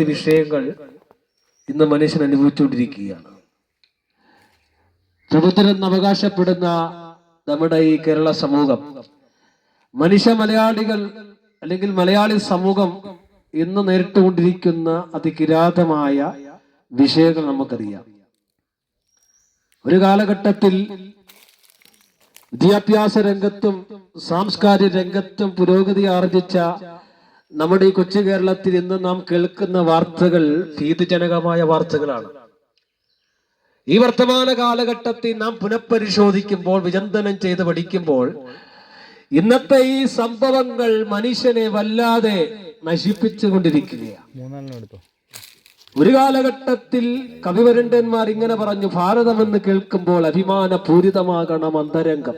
നിരവധി വിഷയങ്ങൾ ഇന്ന് മനുഷ്യൻ അനുഭവിച്ചുകൊണ്ടിരിക്കുകയാണ്. സമുദ്രം അവകാശപ്പെടുന്ന നമ്മുടെ ഈ കേരള സമൂഹം മനുഷ്യ മലയാളികൾ അല്ലെങ്കിൽ മലയാളി സമൂഹം ഇന്ന് നേരിട്ടുകൊണ്ടിരിക്കുന്ന അതികിരാതമായ വിഷയങ്ങൾ നമുക്കറിയാം. ഒരു കാലഘട്ടത്തിൽ വിദ്യാഭ്യാസ രംഗത്തും സാംസ്കാരിക രംഗത്തും പുരോഗതി ആർജിച്ച നമ്മുടെ ഈ കൊച്ചു കേരളത്തിൽ ഇന്ന് നാം കേൾക്കുന്ന വാർത്തകൾ ഭീതിജനകമായ വാർത്തകളാണ്. ഈ വർത്തമാന കാലഘട്ടത്തിൽ നാം പുനഃപരിശോധിക്കുമ്പോൾ വിചന്തനം ചെയ്ത് പഠിക്കുമ്പോൾ ഇന്നത്തെ ഈ സംഭവങ്ങൾ മനുഷ്യനെ വല്ലാതെ നശിപ്പിച്ചു കൊണ്ടിരിക്കുകയാണ് ഒരു കാലഘട്ടത്തിൽ കവിവരണ്ടന്മാർ ഇങ്ങനെ പറഞ്ഞു ഭാരതമെന്ന് കേൾക്കുമ്പോൾ അഭിമാന പൂരിതമാകണം അന്തരംഗം.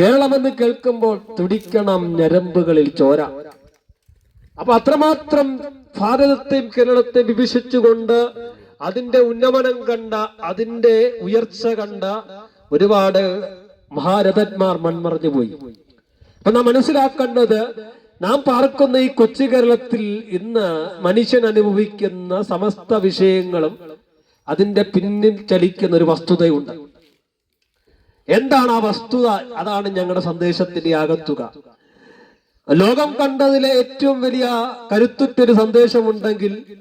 കേരളമെന്ന് കേൾക്കുമ്പോൾ തുടിക്കണം ഞരമ്പുകളിൽ ചോര. അപ്പൊ അത്രമാത്രം ഭാരതത്തെയും കേരളത്തെയും വിഭജിച്ചുകൊണ്ട് അതിന്റെ ഉന്നമനം കണ്ട അതിന്റെ ഉയർച്ച കണ്ട ഒരുപാട് മഹാരഥന്മാർ മൺമറഞ്ഞു പോയി. അപ്പൊ നാം മനസ്സിലാക്കേണ്ടത് നാം പാർക്കുന്ന ഈ കൊച്ചു കേരളത്തിൽ ഇന്ന് മനുഷ്യൻ അനുഭവിക്കുന്ന സമസ്ത വിഷയങ്ങളും അതിന്റെ പിന്നിൽ ചലിക്കുന്ന ഒരു വസ്തുതയുണ്ട്. എന്താണ് ആ വസ്തുത? അതാണ് ഞങ്ങളുടെ സന്ദേശത്തിന്റെ ആകത്തുക. ലോകം കണ്ടതിലെ ഏറ്റവും വലിയ കരുത്തുറ്റൊരു സന്ദേശമുണ്ടെങ്കിൽ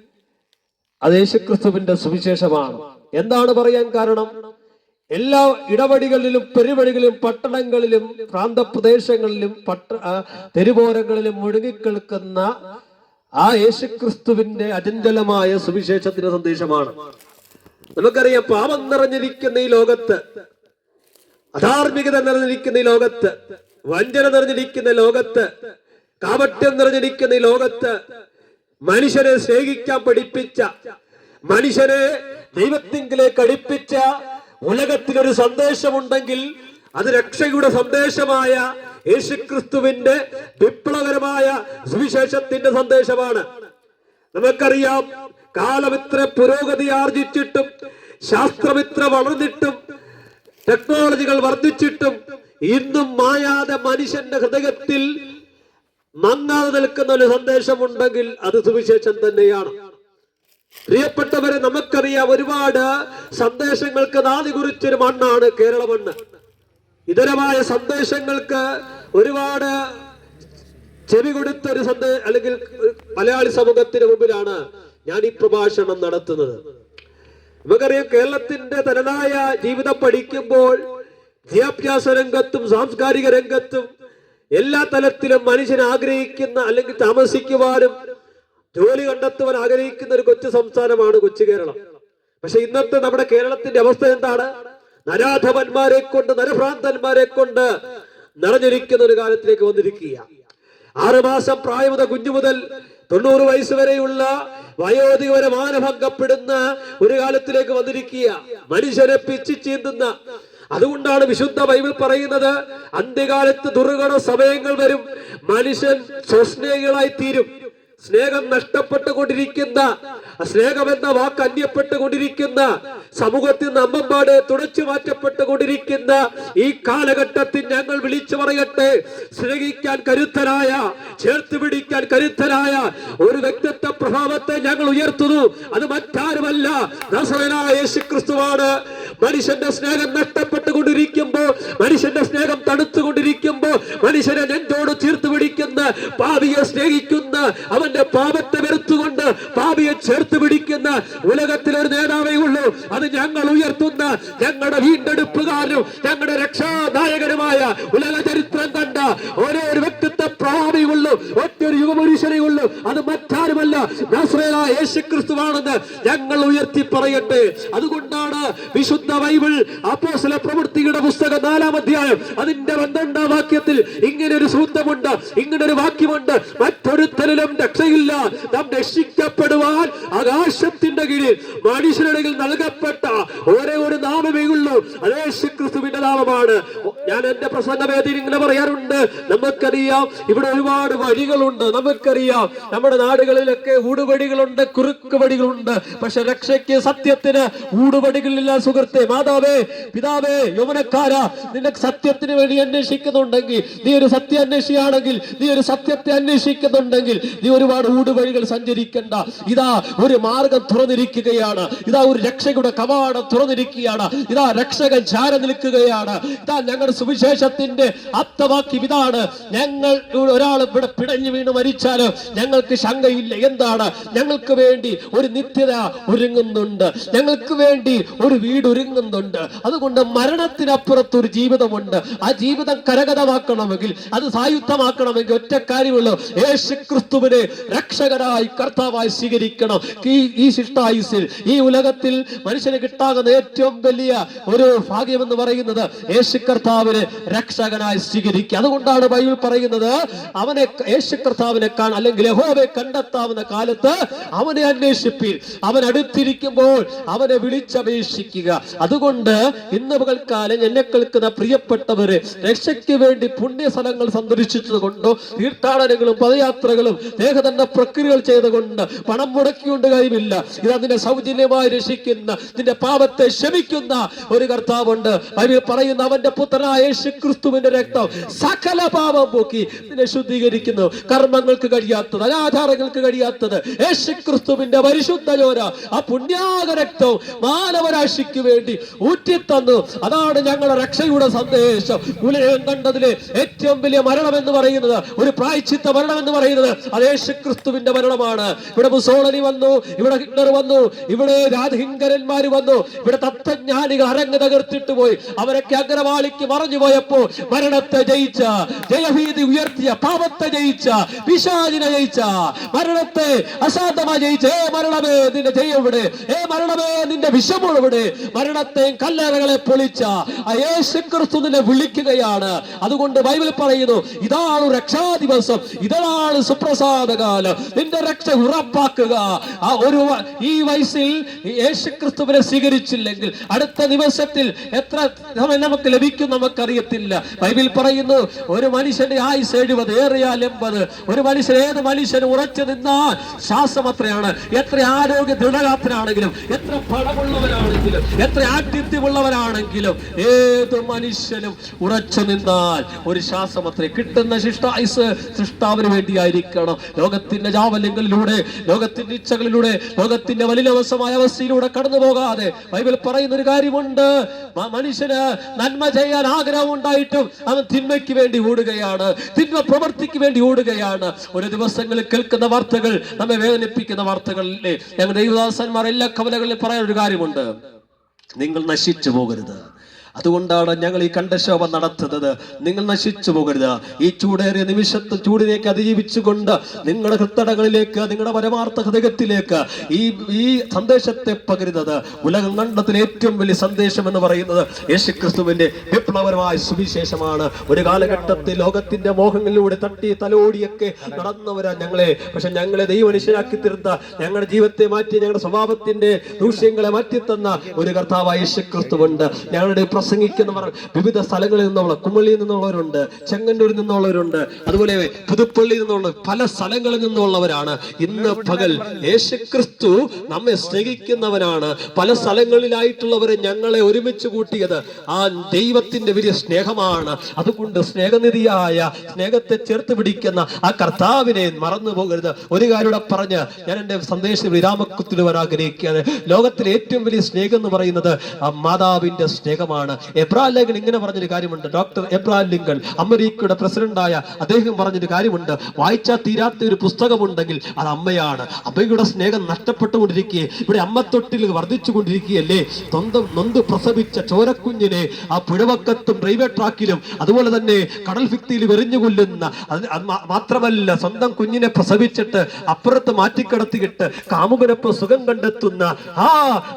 അത് യേശുക്രിസ്തുവിന്റെ സുവിശേഷമാണ്. എന്താണ് പറയാൻ കാരണം? എല്ലാ ഇടവടികളിലും പെരുവഴികളിലും പട്ടണങ്ങളിലും പ്രാന്തപ്രദേശങ്ങളിലും പട്ട തെരുവോരങ്ങളിലും മുഴുകിക്കിൾക്കുന്ന ആ യേശുക്രിസ്തുവിന്റെ അചഞ്ചലമായ സുവിശേഷത്തിന്റെ സന്ദേശമാണ്. നമുക്കറിയാം പാപം നിറഞ്ഞിരിക്കുന്ന ഈ ലോകത്ത് അധാർമികത നിറഞ്ഞിരിക്കുന്ന ഈ ലോകത്ത് വഞ്ചന നിറഞ്ഞിരിക്കുന്ന ലോകത്ത് കാപട്യം നിറഞ്ഞിരിക്കുന്ന ഈ ലോകത്ത് മനുഷ്യനെ സ്നേഹിക്കാൻ പഠിപ്പിച്ച മനുഷ്യനെ ദൈവത്തിങ്കിലേക്ക് അടുപ്പിച്ച ഉലകത്തിലൊരു സന്ദേശമുണ്ടെങ്കിൽ അത് രക്ഷയുടെ സന്ദേശമായ യേശുക്രിസ്തുവിന്റെ വിപ്ലവകരമായ സുവിശേഷത്തിന്റെ സന്ദേശമാണ്. നമുക്കറിയാം കാലം ഇത്ര പുരോഗതി ആർജിച്ചിട്ടും ശാസ്ത്രമിത്ര വളർന്നിട്ടും ടെക്നോളജികൾ വർദ്ധിച്ചിട്ടും ഇന്നും മായാതെ മനുഷ്യന്റെ ഹൃദയത്തിൽ മങ്ങാതെ നിൽക്കുന്ന ഒരു സന്ദേശമുണ്ടെങ്കിൽ അത് സുവിശേഷം തന്നെയാണ്. പ്രിയപ്പെട്ടവരെ നമുക്കറിയാം ഒരുപാട് സന്ദേശങ്ങൾക്ക് നാദി കുറിച്ചൊരു മണ്ണാണ് കേരള മണ്ണ്. ഇതരമായ സന്ദേശങ്ങൾക്ക് ഒരുപാട് ചെവി കൊടുത്ത ഒരു സന്ദേ അല്ലെങ്കിൽ മലയാളി സമൂഹത്തിന് മുമ്പിലാണ് ഞാൻ ഈ പ്രഭാഷണം നടത്തുന്നത്. നമുക്കറിയാം കേരളത്തിന്റെ തനതായ ജീവിതം പഠിക്കുമ്പോൾ വിദ്യാഭ്യാസ രംഗത്തും സാംസ്കാരിക രംഗത്തും എല്ലാ തലത്തിലും മനുഷ്യൻ ആഗ്രഹിക്കുന്ന അല്ലെങ്കിൽ താമസിക്കുവാനും ജോലി കണ്ടെത്തുവാൻ ആഗ്രഹിക്കുന്ന ഒരു കൊച്ചു സംസ്ഥാനമാണ് കൊച്ചു കേരളം. പക്ഷെ ഇന്നത്തെ നമ്മുടെ കേരളത്തിന്റെ അവസ്ഥ എന്താണ്? നരാധവന്മാരെ കൊണ്ട് നരഭ്രാന്തന്മാരെ കൊണ്ട് നിറഞ്ഞിരിക്കുന്ന ഒരു കാലത്തിലേക്ക് വന്നിരിക്കുക ആറുമാസം പ്രായം മുതൽ കുഞ്ഞു മുതൽ തൊണ്ണൂറ് വയസ്സ് വരെയുള്ള വയോധിക വരെ മാനഭംഗപ്പെടുന്ന ഒരു കാലത്തിലേക്ക് വന്നിരിക്കുക മനുഷ്യരെ പിച്ചു ചീന്തുന്ന അതുകൊണ്ടാണ് വിശുദ്ധ ബൈബിൾ പറയുന്നത് അന്ത്യകാലത്ത് ദുർഘട സമയങ്ങൾ വരും മനുഷ്യൻ സ്വസ്നേഹികളായി തീരും. സ്നേഹം നഷ്ടപ്പെട്ടുകൊണ്ടിരിക്കുന്ന സ്നേഹം എന്ന വാക്ക് അന്യപ്പെട്ടുകൊണ്ടിരിക്കുന്ന സമൂഹത്തിൽ നിന്ന് അമ്മമ്പാടെ തുടച്ചു മാറ്റപ്പെട്ടുകൊണ്ടിരിക്കുന്ന ഈ കാലഘട്ടത്തിൽ ഞങ്ങൾ വിളിച്ചു പറയട്ടെ സ്നേഹിക്കാൻ കരുത്തരായ ചേർത്ത് പിടിക്കാൻ കരുത്തരായ ഒരു വ്യക്തിത്വ പ്രഭാവത്തെ ഞങ്ങൾ ഉയർത്തുന്നു. അത് മറ്റാരുമല്ല യേശു യേശുക്രിസ്തുവാണ്. മനുഷ്യന്റെ സ്നേഹം നഷ്ടപ്പെട്ടുകൊണ്ടിരിക്കുമ്പോ മനുഷ്യന്റെ സ്നേഹം തണുത്തുകൊണ്ടിരിക്കുമ്പോ മനുഷ്യനെ നെഞ്ചോട് ചേർത്ത് പിടിക്കുന്ന പാപിയെ സ്നേഹിക്കുന്ന അവന്റെ പാപത്തെ വെറുത്തുകൊണ്ട് പാപിയെ ചേർത്ത് പിടിക്കുന്ന ഉലകത്തിലൊരു നേതാവേ ഉള്ളൂ. അത് ഞങ്ങൾ ഉയർത്തുന്ന ഞങ്ങളുടെ വീണ്ടെടുപ്പുകാരനും ഞങ്ങളുടെ രക്ഷാനായകനുമായ ഉലക ചരിത്രം കണ്ട ഓരോ ഒരു വ്യക്തിത്വ പ്രാപിയുള്ളൂ ഒറ്റൊരു യുവപുരുഷനെ ഉള്ളൂ. അത് മറ്റാരുമല്ല. യേശു യേശുക്രിസ്തുവാണെന്ന് ഞങ്ങൾ ഉയർത്തി പറയട്ടെ. അതുകൊണ്ടാണ് വിശുദ്ധ ബൈബിൾ അപ്പോസ്തല പ്രവൃത്തിയുടെ പുസ്തകം നാലാം അധ്യായം. അതിന്റെ പന്ത്രണ്ടാം വാക്യത്തിൽ ഇങ്ങനെ ഒരു സൂത്രമുണ്ട് ഇങ്ങനെ ഒരു വാക്യമുണ്ട്. മറ്റൊരുത്തരിലും രക്ഷയില്ല. നാം രക്ഷിക്കപ്പെടുവാൻ ആകാശത്തിന്റെ കീഴിൽ മനുഷ്യരുടെ നൽകപ്പെട്ട ഒരേ ഒരു നാമമേ ഉള്ളൂ. അതേ യേശുക്രിസ്തുവിന്റെ നാമമാണ്. ഞാൻ എന്റെ പ്രസംഗവേദിയിൽ ഇങ്ങനെ പറയാറുണ്ട്. നമുക്കറിയാം ഇവിടെ ഒരുപാട് വഴികളുണ്ട്. നമുക്കറിയാം നമ്മുടെ നാടുകളിലൊക്കെ ഊടുപടികളുണ്ട് കുറുക്കുപടികളുണ്ട് പക്ഷെ രക്ഷയ്ക്ക് സത്യത്തിന് ഊടുപടികളില്ല സുഹൃത്തെ. മാതാവേ പിതാവേ യൗവനക്കാര നിന്റെ സത്യത്തിന് വേണ്ടി അന്വേഷിക്കുന്നുണ്ടെങ്കിൽ നീ ഒരു സത്യം അന്വേഷിയാണെങ്കിൽ നീ ഒരു സത്യത്തെ അന്വേഷിക്കുന്നുണ്ടെങ്കിൽ നീ ഒരുപാട് ഊടുവഴികൾ സഞ്ചരിക്കണ്ട. ഇതാ ഒരു മാർഗം തുറന്നിരിക്കുകയാണ്. ഇതാ ഒരു രക്ഷയുടെ കവാടം തുറന്നിരിക്കുകയാണ്. ഇതാ രക്ഷകൻ ചാര നിൽക്കുകയാണ്. ഇതാ ഞങ്ങളുടെ സുവിശേഷത്തിന്റെ അർത്ഥവാക്യം ഇതാണ്. ഞങ്ങൾ ഒരാൾ ഇവിടെ പിടഞ്ഞു വീണ് മരിച്ചാൽ ഞങ്ങൾക്ക് ശങ്കയില്ല. എന്താണ്? ഞങ്ങൾക്ക് വേണ്ടി ഒരു നിത്യത ഒരുങ്ങുന്നുണ്ട്. ഞങ്ങൾക്ക് വേണ്ടി ഒരു വീട് ഒരുങ്ങുന്നുണ്ട് അതുകൊണ്ട് മരണത്തിനപ്പുറത്തൊരു ജീവിതമുണ്ട്. ആ ജീവിതം കരകതമാക്കണമെങ്കിൽ അത് സായുധമാക്കണമെങ്കിൽ ഒറ്റ കാര്യമുള്ളൂ. യേശു ക്രിസ്തുവിനെ രക്ഷകരായി കർത്താവായി സ്വീകരിക്കണം. ഈ ഈ ശിഷ്ടായുസിൽ ഈ ഉലകത്തിൽ മനുഷ്യന് കിട്ടാകുന്ന ഏറ്റവും വലിയ ഒരു ഭാഗ്യം എന്ന് പറയുന്നത് യേശു കർത്താവിനെ രക്ഷകനായി സ്വീകരിക്കുക. അതുകൊണ്ടാണ് ബൈബിൾ പറയുന്നത് അവനെ യേശു കർത്താവിനെ കാണാൻ അല്ലെങ്കിൽ യഹോവയെ കണ്ടെത്താവുന്ന കാലത്ത് അവനെ അന്വേഷിപ്പിൽ അവൻ അടുത്തിരിക്കുമ്പോൾ അവനെ വിളിച്ചപേക്ഷിക്കുക. അതുകൊണ്ട് ഇന്ന് പകൽക്കാലം എന്നെ കേൾക്കുന്ന പ്രിയപ്പെട്ടവര് രക്ഷയ്ക്ക് വേണ്ടി പുണ്യസ്ഥലങ്ങൾ സന്ദർശിച്ചത് കൊണ്ടോ തീർത്ഥാടനങ്ങളും പദയാത്രകളും ദേഹദണ്ഡ പ്രക്രിയകൾ ചെയ്തുകൊണ്ട് പണം മുടക്കിയുണ്ട് കാര്യമില്ല ഇത് സൗജന്യമായി രക്ഷിക്കുന്ന നിന്റെ പാപത്തെ ക്ഷമിക്കുന്ന ഒരു കർത്താവുണ്ട്. ബൈബിൾ പറയുന്ന അവന്റെ പുത്രനായ യേശു ക്രിസ്തുവിന്റെ രക്തം സകല പാപം പോക്കി നിന്നെ ശുദ്ധീകരിക്കുന്നു. കർമ്മങ്ങൾക്ക് കഴിയാത്തത് അനാചാരങ്ങൾക്ക് കഴിയാത്തത് യേശു ക്രിസ്തുവിന്റെ പരിശുദ്ധ ജോര ആ പുണ്യാക രക്തം മാനവരാശിക്ക് വേണ്ടി ഊറ്റിത്തന്നു. അതാണ് ഞങ്ങളുടെ രക്ഷയുടെ സന്ദേശം. കുലയം കണ്ടതിലെ ഏറ്റവും വലിയ മരണം എന്ന് പറയുന്നത് ഒരു പ്രായച്ചിത്ത മരണം എന്ന് പറയുന്നത് അത് യേശു ക്രിസ്തുവിന്റെ മരണമാണ്. ഇവിടെ മുസോളനി വന്നു ഇവിടെ ഹിറ്റ്ലർ വന്നു ഇവിടെ രാജഹിങ്കരന്മാർ വന്നു ഇവിടെ തത്വജ്ഞാനികൾ അരങ്ങ് തകർത്തിട്ട് പോയി. അവരൊക്കെ അഗ്രവാളിക്ക് മറഞ്ഞു പോയപ്പോ മരണത്തെ ജയിച്ച ജയഭീതി ഉയർത്തിയ പാപത്തെ ജയിച്ച പിശാചിനെ ജയിച്ച മരണത്തെ അശാന്തമായി ജയിച്ച ഏ മരണമേ നിന്റെ ജയം ഇവിടെ ഏ മരണമേ നിന്റെ വിഷമുള്ള ഇവിടെ മരണത്തെയും കല്ലറകളെ പൊളിച്ച യേശു ക്രിസ്തു നിന്നെ വിളിക്കുകയാണ്. അതുകൊണ്ട് ബൈബിൾ പറയുന്നു ഇതാണ് രക്ഷാദിവസം ഇതാണ് സുപ്രസാദ കാലം നിന്റെ രക്ഷ ഉറപ്പാക്കുക. ആ ഒരു ഈ വയസ്സിൽ യേശു ക്രിസ്തുവിനെ സ്വീകരിച്ചില്ലെങ്കിൽ അടുത്ത ദിവസത്തിൽ എത്ര നമുക്ക് ലഭിക്കും നമുക്കറിയത്തില്ല. ബൈബിൾ പറയുന്നു ഒരു മനുഷ്യന്റെ ആയുസ് എഴുപത് ഏറിയാൽ എൺപത്. ഒരു മനുഷ്യൻ ഏത് മനുഷ്യൻ ഉറച്ചു നിന്നാൽ ശ്വാസം അത്രയാണ്. എത്ര ആരോഗ്യ ദൃഢഗാത്രനാണെങ്കിലും എത്ര പണമുള്ളവരാണെങ്കിലും എത്ര ആഠ്യത്യമുള്ളവരാണെങ്കിലും ഏത് മനുഷ്യനും ഉറച്ചു നിന്നാൽ ഒരു ശ്വാസം അത്ര കിട്ടുന്ന ശിഷ്ടായുസ് സൃഷ്ടാവിന് വേണ്ടിയായിരിക്കണം. ലോകത്തിന്റെ ജാവല്യങ്ങളിലൂടെ ലോകത്തിന്റെ ഇച്ഛകളിലൂടെ ലോകത്തിന്റെ വലിയവസമായ അവസ്ഥയിലൂടെ കടന്നു പോകാതെ ബൈബിൾ പറയുന്ന ഒരു കാര്യമുണ്ട് മനുഷ്യന് നന്മ ചെയ്യാൻ ആഗ്രഹം ഉണ്ടായിട്ടും അവൻ തിന്മയ്ക്ക് വേണ്ടി ഓടുകയാണ്. തിന്മ പ്രവൃത്തിക്ക് വേണ്ടി ഓടുകയാണ്. ഒരു ദിവസങ്ങളിൽ കേൾക്കുന്ന വാർത്തകൾ നമ്മെ വേദനിപ്പിക്കുന്ന വാർത്തകളിലെ ഞങ്ങൾ ദൈവദാസന്മാർ എല്ലാ കവലകളിലും പറയാൻ ഒരു കാര്യമുണ്ട്. നിങ്ങൾ നശിച്ചു പോകരുത്. അതുകൊണ്ടാണ് ഞങ്ങൾ ഈ കണ്ടശോഭ നടത്തുന്നത്. നിങ്ങൾ നശിച്ചു പോകരുത്. ഈ ചൂടേറിയ നിമിഷത്തെ ചൂടിലേക്ക് അതിജീവിച്ചുകൊണ്ട് നിങ്ങളുടെ ഹൃത്തടങ്ങളിലേക്ക് നിങ്ങളുടെ പരമാർത്ഥ ഹൃദയത്തിലേക്ക് ഈ ഈ സന്ദേശത്തെ പകരുന്നത്. ഉലകം കണ്ടതിൽ ഏറ്റവും വലിയ സന്ദേശം എന്ന് പറയുന്നത് യേശുക്രിസ്തുവിന്റെ വിപ്ലവപരമായ സുവിശേഷമാണ്. ഒരു കാലഘട്ടത്തിൽ ലോകത്തിന്റെ മോഹങ്ങളിലൂടെ തട്ടി തലോടിയൊക്കെ നടന്നവരാ ഞങ്ങളെ. പക്ഷെ ഞങ്ങളെ ദൈവമനുഷ്യരാക്കി തീർത്ത ഞങ്ങളുടെ ജീവിതത്തെ മാറ്റി ഞങ്ങളുടെ സ്വഭാവത്തിന്റെ ദൂഷ്യങ്ങളെ മാറ്റിത്തന്ന ഒരു കർത്താവായ യേശുക്രിസ്തുവുണ്ട്. ഞങ്ങളുടെ പ്രസംഗിക്കുന്നവർ വിവിധ സ്ഥലങ്ങളിൽ നിന്നുള്ള കുമളിയിൽ നിന്നുള്ളവരുണ്ട് ചെങ്ങന്നൂരിൽ നിന്നുള്ളവരുണ്ട് അതുപോലെ പുതുപ്പള്ളിയിൽ നിന്നുള്ള പല സ്ഥലങ്ങളിൽ നിന്നുള്ളവരാണ്. ഇന്ന് പകൽ യേശുക്രിസ്തു നമ്മെ സ്നേഹിക്കുന്നവനാണ്. പല സ്ഥലങ്ങളിലായിട്ടുള്ളവരെ ഞങ്ങളെ ഒരുമിച്ച് കൂട്ടിയത് ആ ദൈവത്തിന്റെ വലിയ സ്നേഹമാണ്. അതുകൊണ്ട് സ്നേഹനിധിയായ സ്നേഹത്തെ ചേർത്ത് പിടിക്കുന്ന ആ കർത്താവിനെ മറന്നു പോകരുത്. ഒരു കാര്യം പറഞ്ഞ് ഞാൻ എന്റെ സന്ദേശം വിരാമക്കുത്തിൽ വരാൻ ആഗ്രഹിക്കുകയാണ്. ലോകത്തിലെ ഏറ്റവും വലിയ സ്നേഹം എന്ന് പറയുന്നത് ആ മാതാവിന്റെ സ്നേഹമാണ്. എബ്രാഹിം ലിങ്കൻ ഇങ്ങനെ പറഞ്ഞൊരു കാര്യമുണ്ട്. ഡോക്ടർ എബ്രാം ലിങ്കൻ അമേരിക്കയുടെ പ്രസിഡന്റായ അദ്ദേഹം പറഞ്ഞൊരു കാര്യമുണ്ട്. വായിച്ചാൽ തീരാത്ത ഒരു പുസ്തകമുണ്ടെങ്കിൽ അത് അമ്മയാണ്. അമ്മയുടെ സ്നേഹം നഷ്ടപ്പെട്ടുകൊണ്ടിരിക്കുകയെ ഇവിടെ അമ്മത്തൊട്ടിൽ വർദ്ധിച്ചുകൊണ്ടിരിക്കുകയല്ലേ? സ്വന്തം നൊന്ത് പ്രസവിച്ച ചോരക്കുഞ്ഞിനെ ആ പുഴവക്കത്തും പ്രൈവറ്റ് ട്രാക്കിലും അതുപോലെ തന്നെ കടൽ ഭിത്തിയിൽ വെറിഞ്ഞു കൊല്ലുന്ന മാത്രമല്ല സ്വന്തം കുഞ്ഞിനെ പ്രസവിച്ചിട്ട് അപ്പുറത്ത് മാറ്റിക്കിടത്തിയിട്ട് കാമുകനൊപ്പം സുഖം കണ്ടെത്തുന്ന ആ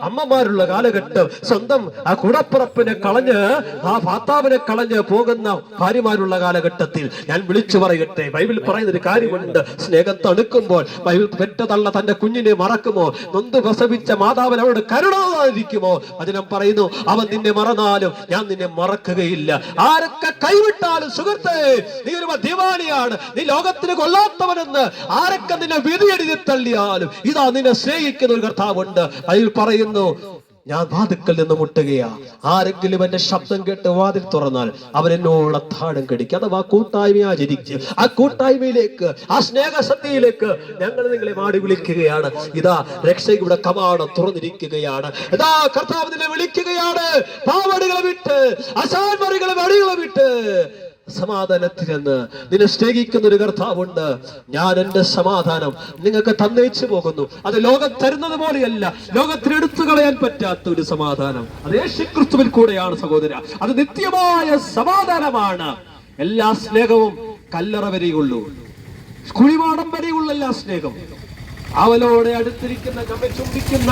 അമ്മമാരുള്ള കാലഘട്ടം സ്വന്തം ആ കുടപ്പുറപ്പിനെ കളഞ്ഞ് ആ ഭർത്താവിനെ കളഞ്ഞ് പോകുന്ന ഭാര്യമാരുള്ള കാലഘട്ടത്തിൽ ഞാൻ വിളിച്ചു പറയട്ടെ. ബൈബിൾ പറയുന്ന ഒരു കാര്യമുണ്ട്. സ്നേഹം തണുക്കുമ്പോൾ ബൈബിൾ പെറ്റതള്ള തന്റെ കുഞ്ഞിനെ മറക്കുമോ? നൊന്ത് പ്രസവിച്ച മാതാവിന് അവരോട് കരുണാതിരിക്കുമോ അതിനം പറയുന്നു അവൻ നിന്നെ മറന്നാലും ഞാൻ നിന്നെ മറക്കുകയില്ല. ആരൊക്കെ കൈവിട്ടാലും സുഹൃത്തെ നീ ഒരു മദ്യപാനിയാണ്. നീ ലോകത്തിന് കൊള്ളാത്തവനെന്ന് ആരൊക്കെ നിന്നെ വിധിയെഴുതി തള്ളിയാലും ഇതാ നിന്നെ സ്നേഹിക്കുന്ന ഒരു കർത്താവുണ്ട്. അതിൽ പറയുന്നു ഞാൻ വാതിക്കൽ നിന്ന് മുട്ടുകയാ. ആരെങ്കിലും എന്റെ ശബ്ദം കേട്ട് വാതിൽ തുറന്നാൽ അവരെന്നോട് അത്താഴം കടിക്കുക കടിക്കും. അഥവാ കൂട്ടായ്മ ആചരിച്ച് ആ കൂട്ടായ്മയിലേക്ക് ആ സ്നേഹസന്ധിയിലേക്ക് ഞങ്ങൾ നിങ്ങളെ മാടി വിളിക്കുകയാണ്. ഇതാ രക്ഷയുടെ കവാടം തുറന്നിരിക്കുകയാണ്. ഇതാ കർത്താവ് നിന്നെ വിളിക്കുകയാണ്. പാവടികളെ വിട്ട് അസാൻമറികളെ വടികളെ വിട്ട്. സമാധാനത്തിനെന്ന് നിന്നെ സ്നേഹിക്കുന്ന ഒരു കർത്താവുണ്ട്. ഞാൻ എന്റെ സമാധാനം നിങ്ങൾക്ക് തന്നേച്ചു പോകുന്നു. അത് ലോകം തരുന്നത് പോലെയല്ല. ലോകത്തിന് എടുത്തു കളയാൻ പറ്റാത്ത ഒരു സമാധാനം. അത് യേശുക്രിസ്തുവിൽ കൂടെയാണ് സഹോദര. അത് നിത്യമായ സമാധാനമാണ്. എല്ലാ സ്നേഹവും കല്ലറ വരെയുള്ളൂ. കുഴിമാടം വരെയുള്ള എല്ലാ സ്നേഹം അവലോടെ അടുത്തിരിക്കുന്ന നമ്മെ ചുംബിക്കുന്ന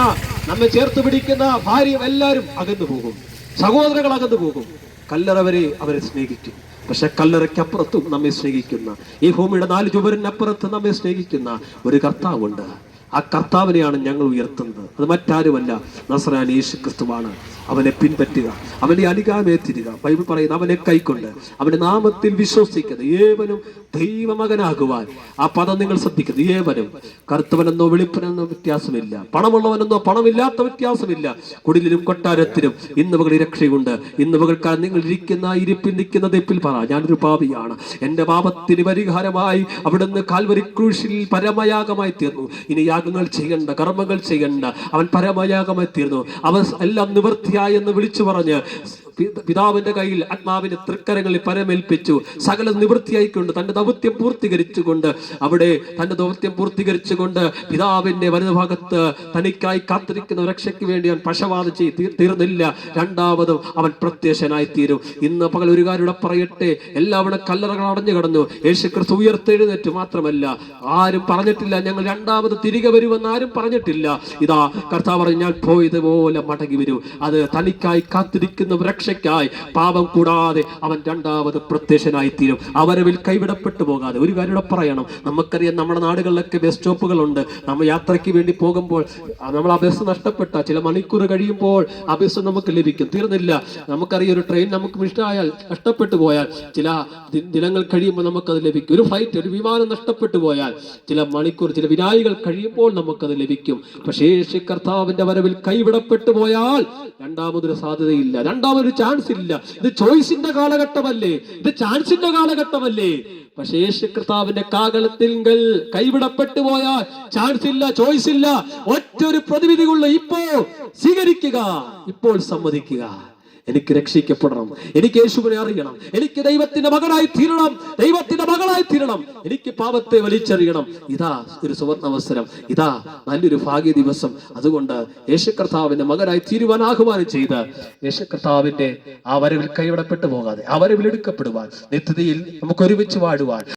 നമ്മെ ചേർത്ത് പിടിക്കുന്ന ഭാര്യ എല്ലാവരും അകന്നു പോകും. സഹോദരങ്ങൾ അകന്നു പോകും. കല്ലറ വരെ അവരെ സ്നേഹിക്കും. പക്ഷെ കല്ലറയ്ക്കപ്പുറത്തും നമ്മെ സ്നേഹിക്കുന്ന ഈ ഭൂമിയുടെ നാല് ചുവരിനപ്പുറത്ത് നമ്മെ സ്നേഹിക്കുന്ന ഒരു കർത്താവുണ്ട്. ആ കർത്താവിനെയാണ് ഞങ്ങൾ ഉയർത്തുന്നത്. അത് മറ്റാരുമല്ല. നസറാൻ യേശു ക്രിസ്തുവാണ് അവനെ പിൻപറ്റുക. അവന്റെ അനുഗാമേ തിരിക. ബൈബിൾ പറയുന്ന അവനെ കൈക്കൊണ്ട്. അവന്റെ നാമത്തിൽ വിശ്വസിക്കുന്നത് ഏവനും ദൈവമകനാകുവാൻ. ആ പദം നിങ്ങൾ ശ്രദ്ധിക്കുന്നത് ഏവനും. കറുത്തവനെന്നോ വെളുപ്പനെന്നോ വ്യത്യാസമില്ല. പണമുള്ളവനെന്നോ പണമില്ലാത്ത വ്യത്യാസമില്ല. കുടിലിലും കൊട്ടാരത്തിലും ഇന്ന് പകൽ രക്ഷയുണ്ട്. ഇന്ന് പകൽക്കാർ നിങ്ങൾ ഇരിക്കുന്ന ഇരിപ്പിൽ നിൽക്കുന്ന തെപ്പിൽ പറ. ഞാനൊരു പാപിയാണ്. എന്റെ പാപത്തിന് പരിഹാരമായി അവിടുന്ന് കാൽവരി ക്രൂശിൽ പരമയാഗമായി തീർന്നു. ഇനി യാഗങ്ങൾ ചെയ്യണ്ട കർമ്മങ്ങൾ ചെയ്യണ്ട. അവൻ പരമയാഗമായി തീർന്നു. അവൻ എല്ലാം നിവൃത്തിയായി എന്ന് വിളിച്ചു പറഞ്ഞ് പിതാവിന്റെ കയ്യിൽ ആത്മാവിന്റെ തൃക്കരങ്ങളിൽ പരമേൽപ്പിച്ചു. സകല നിവൃത്തിയായിക്കൊണ്ട് തന്റെ ദൗത്യം പൂർത്തീകരിച്ചുകൊണ്ട് അവിടെ തന്റെ ദൗത്യം പൂർത്തീകരിച്ചുകൊണ്ട് പിതാവിന്റെ വലതുഭാഗത്ത് തനിക്കായി കാത്തിരിക്കുന്ന രക്ഷയ്ക്ക് വേണ്ടി അവൻ പശവാദം ചെയ്ത് തീർന്നില്ല. രണ്ടാമതും അവൻ പ്രത്യക്ഷനായി തീരും ഇന്ന് പകൽ ഒരു കാര്യം പറയട്ടെ. എല്ലാവരും കല്ലറകൾ അടഞ്ഞു കടന്നു. യേശു ക്രിസ്തു ഉയർത്തെഴുന്നേറ്റ് മാത്രമല്ല. ആരും പറഞ്ഞിട്ടില്ല. ഞങ്ങൾ രണ്ടാമത് തിരികെ വരുമെന്ന് ആരും പറഞ്ഞിട്ടില്ല. ഇതാ കർത്താവ് പറഞ്ഞു ഞാൻ പോയതുപോലെ മടങ്ങി വരും. അത് തനിക്കായി കാത്തിരിക്കുന്ന രക്ഷയ്ക്കായി പാപം കൂടാതെ അവൻ രണ്ടാമത് പ്രത്യക്ഷനായി തീരും അവരവിൽ കൈവിടപ്പെട്ടു പോകാതെ. ഒരു കാര്യം ഇവിടെ പറയണം. നമുക്കറിയാം നമ്മുടെ നാടുകളിലൊക്കെ ബസ് സ്റ്റോപ്പുകളുണ്ട് നമ്മൾ യാത്രയ്ക്ക് വേണ്ടി പോകുമ്പോൾ നമ്മൾ ആ ബസ് നഷ്ടപ്പെട്ട ചില മണിക്കൂർ കഴിയുമ്പോൾ ആ ബസ് നമുക്ക് ലഭിക്കും. തീർന്നില്ല. നമുക്കറിയാം ഒരു ട്രെയിൻ നമുക്ക് മിസ്റ്റായാൽ നഷ്ടപ്പെട്ടു പോയാൽ ചില ദിനങ്ങൾ കഴിയുമ്പോൾ നമുക്കത് ലഭിക്കും. ഒരു ഫ്ലൈറ്റ് ഒരു വിമാനം നഷ്ടപ്പെട്ടു പോയാൽ ചില മണിക്കൂർ ചില വിനായികൾ കഴിയുമ്പോൾ നമുക്കത് ലഭിക്കും. പക്ഷേ കർത്താവിന്റെ വരവിൽ കൈവിടപ്പെട്ടു പോയാൽ രണ്ടാമതൊരു സാധ്യതയില്ല. രണ്ടാമതൊരു ചാൻസ് ഇല്ല. ഇത് ചോയ്സിന്റെ കാലഘട്ടമല്ലേ? ഇത് ചാൻസിന്റെ കാലഘട്ടമല്ലേ? പക്ഷേ യേശു കർത്താവിന്റെ കാകളത്തിങ്കൽ കൈവിടപ്പെട്ടു പോയാൽ ചാൻസ് ഇല്ല ചോയ്സ് ഇല്ല. ഒറ്റൊരു പ്രതിവിധിയുള്ള. ഇപ്പോ സ്വീകരിക്കുക ഇപ്പോൾ സമ്മതിക്കുക. എനിക്ക് രക്ഷിക്കപ്പെടണം. എനിക്ക് യേശുവിനെ അറിയണം. എനിക്ക് ദൈവത്തിന്റെ മകളായി തീരണം. ദൈവത്തിന്റെ മകളായി തീരണം. എനിക്ക് പാപത്തെ വലിച്ചെറിയണം. ഇതാ ഒരു സുവർണ അവസരം ഇതാ നല്ലൊരു ഭാഗ്യ ദിവസം അതുകൊണ്ട് യേശു കർത്താവിന്റെ മകനായി തീരുവാൻ ആഹ്വാനം ചെയ്ത് യേശു കർത്താവിന്റെ ആ വരവിൽ കൈവിടപ്പെട്ടു പോകാതെ ആ വരവിൽ എടുക്കപ്പെടുവാൻ നിത്യതയിൽ നമുക്ക് ഒരുമിച്ച് വാഴുവാൻ